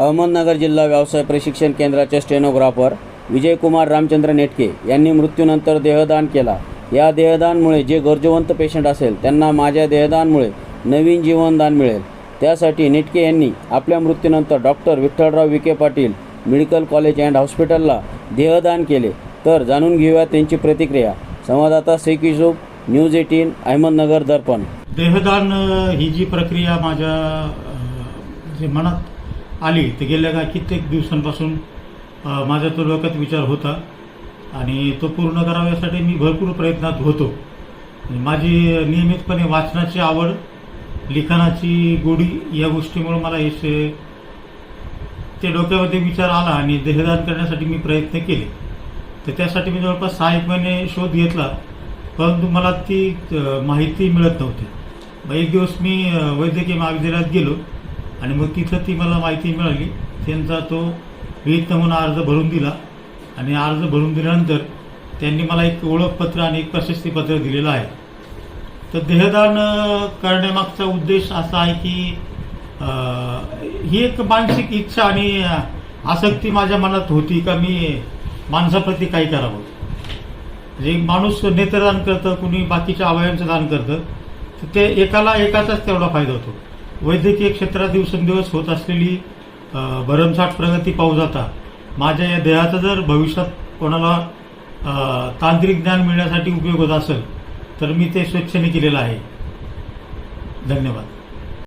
अहमदनगर जिल्हा व्यवसाय प्रशिक्षण केंद्राचे स्टेनोग्राफर विजयकुमार रामचंद्र नेटके यांनी मृत्यूनंतर देहदान केला. या देहदानमुळे जे गरजवंत पेशंट असेल त्यांना माझ्या देहदानमुळे नवीन जीवनदान मिळेल. त्यासाठी नेटके यांनी आपल्या मृत्यूनंतर doctor Vitthalrao Vikhe Patil medical college and हॉस्पिटलला देहदान केले. तर जाणून घेऊया त्यांची प्रतिक्रिया. संवाददाता शेख न्यूज एटीन अहमदनगर दर्पण. देहदान ही जी प्रक्रिया माझ्या जे मनात आली ते गेल्या का कित्येक दिवसांपासून माझ्या तो डोक्यात विचार होता. आणि तो पूर्ण कराव्यासाठी मी भरपूर प्रयत्नात होतो. माझी नियमितपणे वाचनाची आवड लिखाणाची गोडी या गोष्टीमुळे मला हे ते डोक्यामध्ये विचार आला आणि देहदान करण्यासाठी मी प्रयत्न केले. तर त्यासाठी मी जवळपास सहा एक महिने शोध घेतला परंतु मला ती माहिती मिळत नव्हती. मग एक दिवस मी वैद्यकीय महाविद्यालयात गेलो. आणि मग तिथं ती मला माहिती मिळाली. त्यांचा तो विहित म्हणून अर्ज भरून दिला. आणि अर्ज भरून दिल्यानंतर त्यांनी मला एक ओळखपत्र आणि एक प्रशस्तीपत्र दिलेलं आहे. तर देहदान करण्यामागचा उद्देश असा आहे की ही एक मानसिक इच्छा आणि आसक्ती माझ्या मनात होती का मी माणसाप्रती काही करावं. म्हणजे माणूस नेत्रदान करतं कुणी बाकीच्या अवयवांचं दान करतं तर ते एकाला एकाचाच तेवढा फायदा होतो. वैद्यकीय क्षेत्रात दिवसेंदिवस होत असलेली भरमसाठ प्रगती पाहू जाता माझ्या या देहाचा जर भविष्यात कोणाला तांत्रिक ज्ञान मिळण्यासाठी उपयोग होत असेल तर मी ते स्वेच्छेने केलेलं आहे. धन्यवाद.